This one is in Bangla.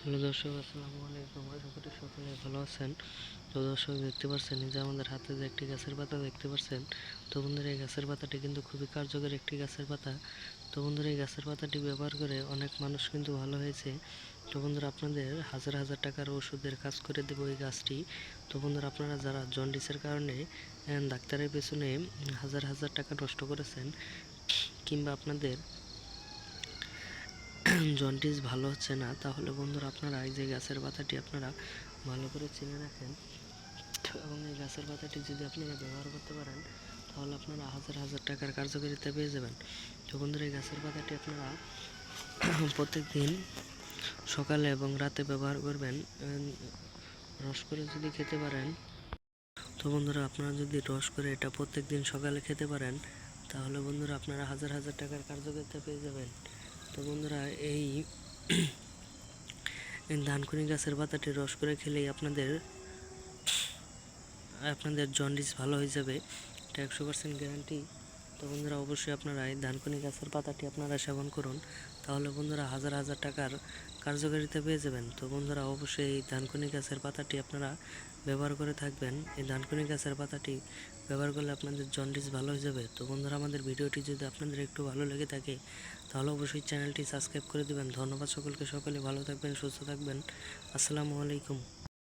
হ্যালো দর্শক, আসসালামু আলাইকুম। আশা করি সকলে ভালো আছেন। তো দর্শক, দেখতে পাচ্ছেন যে আমাদের হাতে যে একটি গাছের পাতা দেখতে পাচ্ছেন? তো বন্ধুরা, এই গাছের পাতাটি কিন্তু খুবই কার্যকর একটি গাছের পাতা। তো বন্ধুরা, এই গাছের পাতাটি ব্যবহার করে অনেক মানুষ কিন্তু ভালো হয়েছে। তো বন্ধুরা, আপনাদের হাজার হাজার টাকার ওষুধের কাজ করে দেবো এই গাছটি। তো বন্ধুরা, আপনারা যারা জন্ডিসের কারণে ডাক্তারের পেছনে হাজার হাজার টাকা নষ্ট করেছেন, কিংবা আপনাদের জন্ডিস ভালো হচ্ছে না, তাহলে বন্ধুরা আপনারা এই যে গ্যাসের পাতাটি আপনারা ভালো করে চিনে রাখেন। এবং এই গাছের পাতাটি যদি আপনারা ব্যবহার করতে পারেন, তাহলে আপনারা হাজার হাজার টাকার কার্যকারিতা পেয়ে যাবেন। তো বন্ধুরা, এই গাছের পাতাটি আপনারা প্রত্যেক দিন সকালে এবং রাতে ব্যবহার করবেন রস করে যদি খেতে পারেন। তো বন্ধুরা, আপনারা যদি রস করে এটা প্রত্যেক দিন সকালে খেতে পারেন, তাহলে বন্ধুরা আপনারা হাজার হাজার টাকার কার্যকারিতা পেয়ে যাবেন। তো বন্ধুরা, এই ধানকুনি গাছের পাতাটি রস করে খেলেই আপনাদের আপনাদের জন্ডিস ভালো হয়ে যাবে। এটা একশো পার্সেন্ট গ্যারান্টি তো বন্ধুরা, অবশ্যই আপনারা এই ধানকুনি গাছের পাতাটি আপনারা সেবন করুন। তাহলে বন্ধুরা, হাজার হাজার টাকার কার্যকারিতা পেয়ে যাবেন। তো বন্ধুরা, অবশ্যই এই ধানকুনি গাছের পাতাটি আপনারা ব্যবহার করে থাকবেন। এই ধানকুনি গাছের পাতাটি ব্যবহার করলে আপনাদের জন্ডিস ভালো হয়ে যাবে। তো বন্ধুরা, আমাদের ভিডিওটি যদি আপনাদের একটু ভালো লেগে থাকে তাহলে অবশ্যই চ্যানেলটি সাবস্ক্রাইব করে দেবেন। ধন্যবাদ সকলকে। সকলে ভালো থাকবেন, সুস্থ থাকবেন। আসসালামু আলাইকুম।